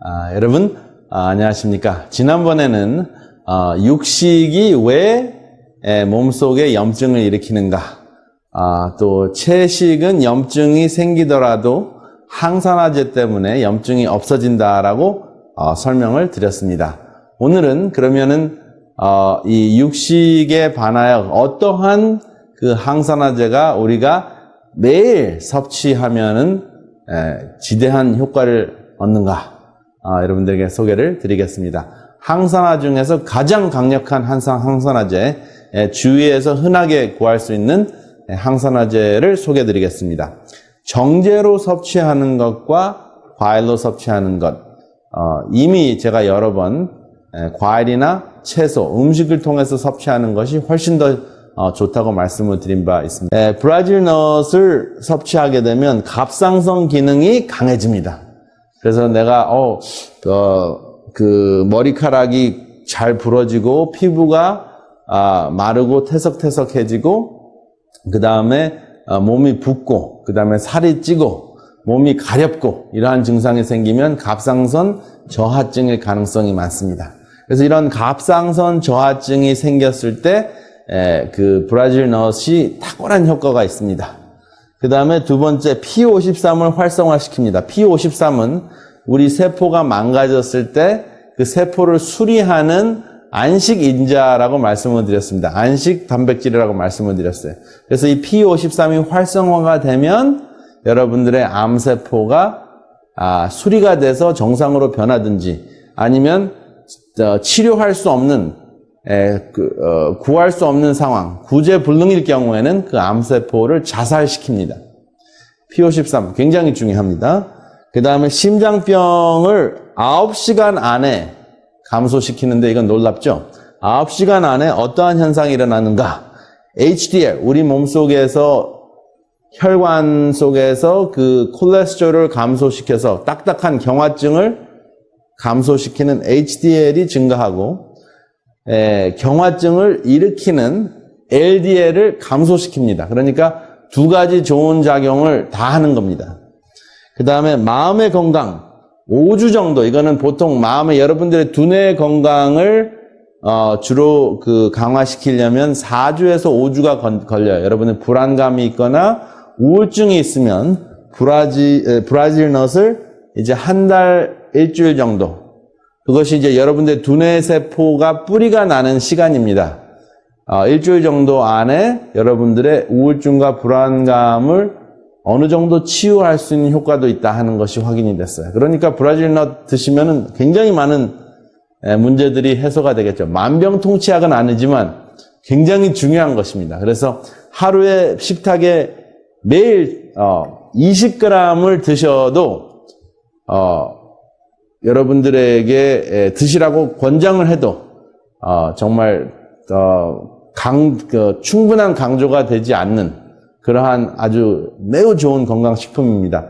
아, 여러분 아, 안녕하십니까? 지난번에는 어, 육식이 왜 에, 몸속에 염증을 일으키는가? 아, 또 채식은 염증이 생기더라도 항산화제 때문에 염증이 없어진다라고 어, 설명을 드렸습니다. 오늘은 그러면은 어, 이 육식에 반하여 어떠한 그 항산화제가 우리가 매일 섭취하면은 에, 지대한 효과를 얻는가? 아, 여러분들에게 소개를 드리겠습니다. 항산화 중에서 가장 강력한 항산, 항산화제, 에, 주위에서 흔하게 구할 수 있는 에, 항산화제를 소개해 드리겠습니다. 정제로 섭취하는 것과 과일로 섭취하는 것. 어, 이미 제가 여러 번 에, 과일이나 채소, 음식을 통해서 섭취하는 것이 훨씬 더 어, 좋다고 말씀을 드린 바 있습니다. 에, 브라질 넛을 섭취하게 되면 갑상선 기능이 강해집니다. 그래서 내가 어, 어, 그 머리카락이 잘 부러지고 피부가 아, 마르고 태석태석해지고 그 다음에 몸이 붓고 그 다음에 살이 찌고 몸이 가렵고 이러한 증상이 생기면 갑상선 저하증일 가능성이 많습니다. 그래서 이런 갑상선 저하증이 생겼을 때 그 브라질 넛이 탁월한 효과가 있습니다. 그 다음에 두 번째 P53을 활성화시킵니다. P53은 우리 세포가 망가졌을 때 그 세포를 수리하는 안식 인자라고 말씀을 드렸습니다. 안식 단백질이라고 말씀을 드렸어요. 그래서 이 P53이 활성화가 되면 여러분들의 암세포가 아, 수리가 돼서 정상으로 변하든지 아니면 어, 치료할 수 없는 에, 그, 어, 구할 수 없는 상황, 구제불능일 경우에는 그 암세포를 자살시킵니다. P53 굉장히 중요합니다. 그 다음에 심장병을 9시간 안에 감소시키는데 이건 놀랍죠? 9시간 안에 어떠한 현상이 일어나는가? HDL, 우리 몸 속에서 혈관 속에서 그 콜레스테롤을 감소시켜서 딱딱한 경화증을 감소시키는 HDL이 증가하고 에, 경화증을 일으키는 LDL을 감소시킵니다. 그러니까 두 가지 좋은 작용을 다 하는 겁니다. 그 다음에 마음의 건강, 5주 정도, 이거는 보통 마음의 여러분들의 두뇌 건강을 어, 주로 그 강화시키려면 4주에서 5주가 건, 걸려요. 여러분은 불안감이 있거나 우울증이 있으면 브라질, 에, 브라질 넛을 이제 한 달, 일주일 정도. 그것이 이제 여러분들 두뇌 세포가 뿌리가 나는 시간입니다. 어, 일주일 정도 안에 여러분들의 우울증과 불안감을 어느 정도 치유할 수 있는 효과도 있다 하는 것이 확인이 됐어요. 그러니까 브라질 넛 드시면은 굉장히 많은 문제들이 해소가 되겠죠. 만병통치약은 아니지만 굉장히 중요한 것입니다. 그래서 하루에 식탁에 매일 어, 20g을 드셔도 어, 여러분들에게 드시라고 권장을 해도 어, 정말 강, 그, 충분한 강조가 되지 않는 그러한 아주 매우 좋은 건강식품입니다.